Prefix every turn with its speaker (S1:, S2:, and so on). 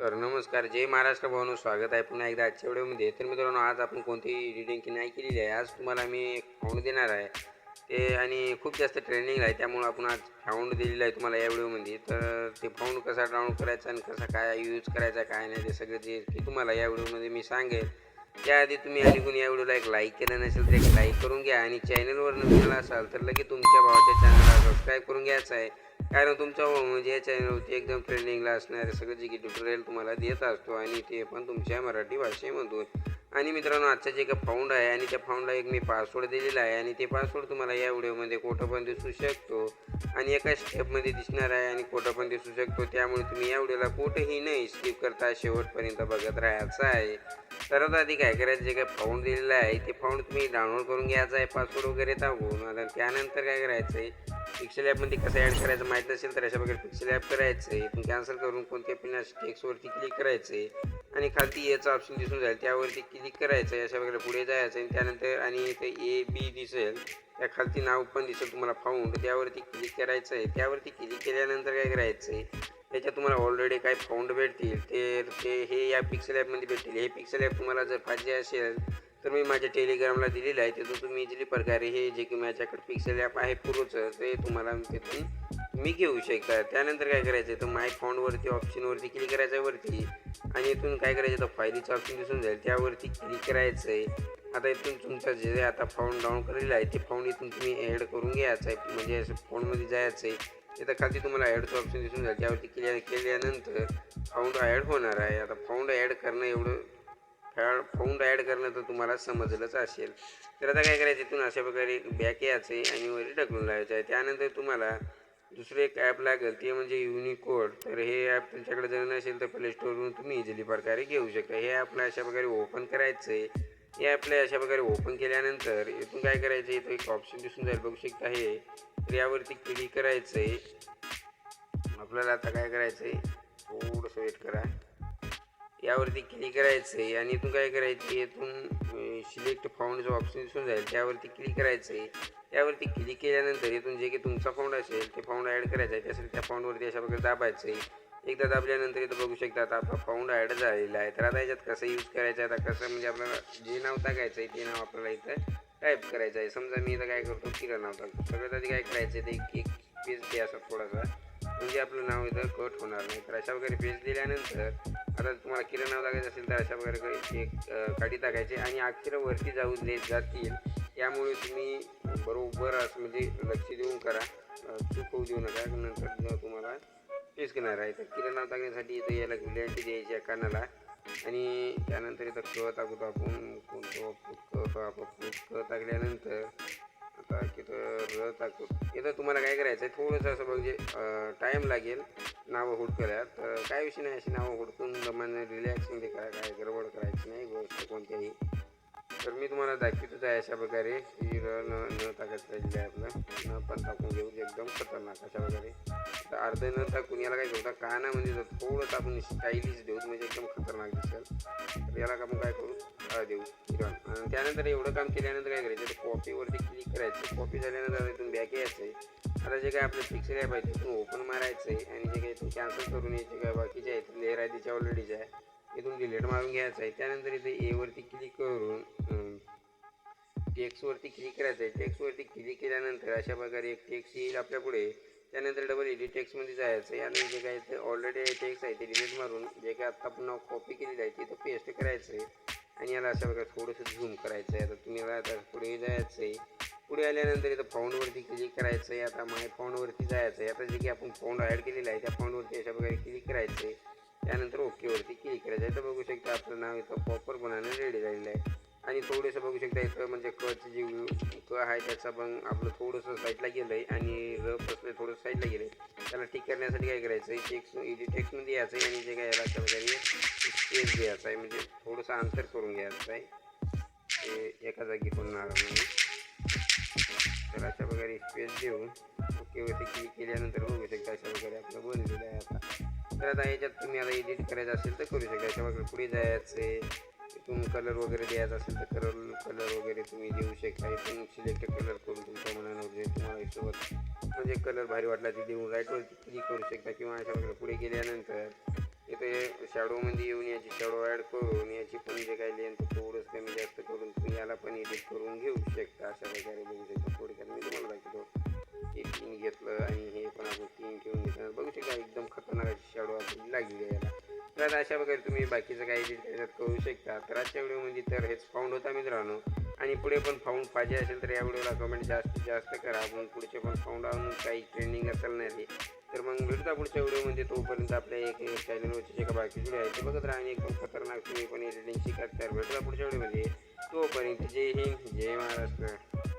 S1: तर नमस्कार जय महाराष्ट्र भावनो स्वागत आहे पुन्हा एकदा आजच्या व्हिडिओमध्ये. तर मित्रांनो आज आपण कोणतीही रिडिंग की नाही केलेली आहे. आज तुम्हाला मी फाऊंड फाउंड देणार आहे. ते आणि खूप जास्त ट्रेनिंग आहे त्यामुळं आपण आज फाउंड दिलेलं आहे तुम्हाला या व्हिडिओमध्ये. तर ते फाऊंड कसा डाउनलोड करायचा आणि कसा काय यूज करायचा काय नाही ते सगळं जे की तुम्हाला या व्हिडिओमध्ये मी सांगेल. त्याआधी तुम्ही आणि कोणी या व्हिडिओला एक लाईक केलं नसेल तर एक लाईक करून घ्या. आणि चॅनलवर नवीन असाल तर लगेच तुमच्या भावाच्या चॅनलला सबस्क्राईब करून घ्यायचं आहे. कारण तुमच्या म्हणजे या चॅनलवरती एकदम ट्रेंडिंगला असणारे सगळं जे की ट्युटोरियल तुम्हाला देत असतो आणि ते पण तुमच्या मराठी भाषेमधून. आणि मित्रांनो आजचा जे काही फाऊंड आहे आणि त्या फाऊंडला एक मी पासवर्ड दिलेला आहे आणि ते पासवर्ड तुम्हाला या व्हिडिओमध्ये कुठं पण दिसू शकतो आणि एका स्टेपमध्ये दिसणार आहे आणि कुठं पण दिसू शकतो. त्यामुळे तुम्ही या व्हिडिओला कुठंही नाही स्किप करता शेवटपर्यंत बघत राहायचं आहे. सर्वात आधी काय करायचं? जे काय फाऊंड दिलेलं आहे ते फाऊंड तुम्ही डाउनलोड करून घ्यायचं आहे पासवर्ड वगैरे टाकून आता त्यानंतर काय करायचं आहे पिक्सेल ॲपमध्ये कसं ॲड करायचं माहीत नसेल तर अशा प्रकारे पिक्सेल ॲप करायचं आहे पण कॅन्सल करून कोणत्या पिन टेक्सवरती क्लिक करायचं आहे आणि खालती याचं ऑप्शन दिसून जाईल. त्यावरती क्लिक करायचं आहे अशा प्रकारे पुढे जायचं आहे आणि त्यानंतर आणि इथे ए बी दिसेल. त्या खालती नाव पण दिसेल तुम्हाला फाऊंड त्यावरती क्लिक करायचं आहे त्यावरती क्लिक केल्यानंतर काय करायचं आहे त्याच्यात तुम्हाला ऑलरेडी काय फाउंड भेटतील. ते ते हे या पिक्सेल ॲपमध्ये भेटतील. हे पिक्सेल ॲप तुम्हाला जर पाहिजे असेल तर मी माझ्या टेलिग्रामला दिलेलं आहे. तिथून तुम्ही इझिली प्रकारे हे जे की माझ्याकडे पिक्सेल ॲप आहे पुरोचं ते तुम्हाला तिथून मी घेऊ शकता. त्यानंतर काय करायचं तर माय फाउंडवरती ऑप्शनवरती क्लिक करायचं आहे वरती. आणि इथून काय करायचं तर फायलीचं ऑप्शन दिसून जाईल. त्यावरती क्लिक करायचं आहे आता इथून तुमचं जे आता फाऊंड डाऊन केलेलं आहे ते फाऊंड इथून तुम्ही ॲड करून घ्यायचं आहे म्हणजे असं फोनमध्ये जायचं आहे तिथं खाली तुम्हाला ॲडचं ऑप्शन दिसून जाईल. त्यावरती क्लिअर केल्यानंतर फाऊंड ॲड होणार आहे. आता फाऊंड ॲड करणं एवढं फॅड फाऊंड ॲड करणं तर तुम्हाला समजलंच असेल. तर आता काय करायचं इथून अशा प्रकारे बॅक यायचं आहे आणि वरी ढकलून लावायचं आहे. त्यानंतर तुम्हाला दुसरं एक ॲप लागेल ते म्हणजे युनिकोड तर हे ॲप तुमच्याकडे जर नसेल तर प्ले स्टोरवरून तुम्ही इझिली प्रकारे घेऊ शकता. हे ॲपला अशा प्रकारे ओपन करायचं आहे. हे ॲपला अशा प्रकारे ओपन केल्यानंतर इथून काय करायचं इथं एक ऑप्शन दिसून जाईल. बघू शकता हे. तर यावरती क्लिक करायचं आहे. आपल्याला आता काय करायचं आहे? थोडंसं वेट करा. यावरती क्लिक करायचं आहे आणि इथून काय करायचं आहे इथून सिलेक्ट फाउंडचं ऑप्शन दिसून जाईल त्यावरती क्लिक करायचं आहे त्यावरती क्लिक केल्यानंतर इथून जे काही तुमचा फाउंड असेल ते फाउंड ॲड करायचं आहे. त्यासाठी त्या फाउंडवरती अशा प्रकारे दाबायचं आहे एकदा दाबल्यानंतर इथं बघू शकता आता आपला फाउंड ॲड झालेला आहे. तर आता याच्यात कसं यूज करायचं आहे? आता कसं म्हणजे आपल्याला जे नाव टाकायचं आहे ते नाव आपल्याला इथं टाईप करायचं आहे समजा मी इथं काय करतो? किरण नाव टाकतो. सगळ्यात आधी काय करायचं आहे ते एक पेज द्या असं थोडासा. म्हणजे आपलं नाव इथं कट होणार नाही. तर अशा वगैरे पेज दिल्यानंतर आता तुम्हाला किरण नाव असेल तर अशा प्रकारे एक अं, काठी टाकायची आणि अक्षर वरती जाऊ देत जातील त्यामुळे तुम्ही बरोबर असं म्हणजे लक्ष देऊन करा. चूक होऊ देऊ नका. नंतर तुम्हाला पेज घेणार आहे. तर किरण नाव टाकण्यासाठी इथं याला गुल्यांटी द्यायची आहे कानाला. आणि त्यानंतर इथं क टाकतो आपण. कोणतं क आपण क टाकल्यानंतर आता तिथं र टाकतो. इथं तुम्हाला काय करायचं आहे थोडंसं असं म्हणजे टाईम लागेल. नावं हुडकल्या तर काय विषय नाही अशी नावं हुडकून जमाने रिलॅक्सिंग करा काय गडबड करायची नाही गोष्ट कोणत्याही तर मी तुम्हाला दाखवतोच आहे अशा प्रकारे की र न न टाकत राहिलेलं आहे आपलं. न पण टाकून घेऊ एकदम खतरनाक अशा प्रकारे. तर अर्ध न टाकून याला काय देऊ काना म्हणजे जर थोडंसं आपण स्टाईलिश देऊ म्हणजे एकदम खतरनाक दिसेल. तर याला आपण काय करू? देऊ. किरण आणि त्यानंतर एवढं काम केल्यानंतर काय करायचं? तर कॉपीवरती क्लिक करायचं. कॉपी झाल्यानंतर इथून बॅक यायचं आहे आता जे काय आपलं फिक्स ॲप आहे? तिथून ओपन मारायचं आहे आणि जे काही इथून कॅन्सल करून यायचे काय बाकीचे आहेत लेअर आहे त्याच्या ऑलरेडीच्या आहे इथून डिलीट मारून घ्यायचं आहे. त्यानंतर इथे एवरती क्लिक करून टेक्सवरती क्लिक करायचं आहे. टेक्सवरती क्लिक केल्यानंतर अशा प्रकारे एक टेक्स येईल आपल्यापुढे त्यानंतर डबल एडिट टेक्समध्ये जायचं आहे. आणि जे काय ते ऑलरेडी टेक्स्ट आहे ते डिलीट मारून जे काय आत्ता पुन्हा कॉपी केलेलं आहे तिथं पेस्ट करायचं आहे. आणि याला अशा प्रकारे थोडंसं झूम करायचं आहे आता तुम्ही याला आता पुढे जायचं आहे पुढे आल्यानंतर इथं फाउंडवरती क्लिक करायचं आहे आता माय फाउंडवरती जायचं आहे आता जे की आपण फाउंड ॲड केलेलं आहे त्या फाउंडवरती अशा प्रकारे क्लिक करायचं आहे त्यानंतर ओकेवरती क्लिक करायचं आहे तर बघू शकता आपलं नाव इथं प्रॉपर बनायला रेडी झालेलं आहे. आणि थोडंसं बघू शकता इथं म्हणजे कचं जे क आहे त्याचा पण आपलं थोडंसं साईडला गेलं आहे आणि र बसलं थोडंसं साईडला गेलं आहे त्याला ठीक करण्यासाठी काय करायचं आहे टेक्स्ट इथे टेक्स्टमध्ये यायचं आहे आणि जे काय याला अशा प्रकारे स्पेस द्यायचं आहे. म्हणजे थोडंसं अंतर करून घ्यायचं आहे. ते एका जागी होणार म्हणून तर अशा प्रकारे स्पेस देऊन ओकेवरती क्लिक केल्यानंतर बघू शकता अशा प्रकारे आपलं बनलेलं आहे आता. तर आता याच्यात तुम्ही आता एडिट करायचं असेल तर करू शकता. अशा प्रकारे पुढे जायचं आहे इथून कलर वगैरे द्यायचा असेल तर कलर कलर वगैरे तुम्ही देऊ शकता. इथून सिलेक्ट कलर करून तुमच्या मनानं जे म्हणजे तुम्हाला हिशोबात म्हणजे कलर भारी वाटला ते देऊन राईटवर क्लिक करू शकता किंवा अशा प्रकारे पुढे गेल्यानंतर इथे शॅडोमध्ये येऊन याची शॅडो ॲड करून याची पण जे काही लेंथ थोडंच कमी जास्त करून तुम्ही याला पण एडिट करून घेऊ शकता. अशा प्रकारे बघू शकता. थोडक्यात मी तुम्हाला दाखवतो. हे तीन घेतलं आणि हे पण आपण तीन ठेवून घेतलं. बघू शकता एकदम खतरनाक अशी शॅडो आपली लागली आहे याला. तर अशा प्रकारे तुम्ही बाकीचं काही त्याच्यात करू शकता. तर आजच्या व्हिडिओमध्ये तर हेच फाऊंड होता मित्रांनो. आणि पुढे पण फाऊंड पाहिजे असेल तर या व्हिडिओला कमेंट जास्तीत जास्त करा. आपण पुढचे पण फाऊंड आणून काही ट्रेंडिंग असेल नाही तर मग भेटता पुढच्या व्हिडिओमध्ये तोपर्यंत आपल्या एक चॅनलवरचे जे का बाकी व्हिडिओ आहे ते बघत राहा आणि एकदम खतरनाक तुम्ही पण एडिटिंग शिकत तर भेटता पुढच्या व्हिडिओमध्ये तोपर्यंत जय हिंद जय महाराष्ट्र.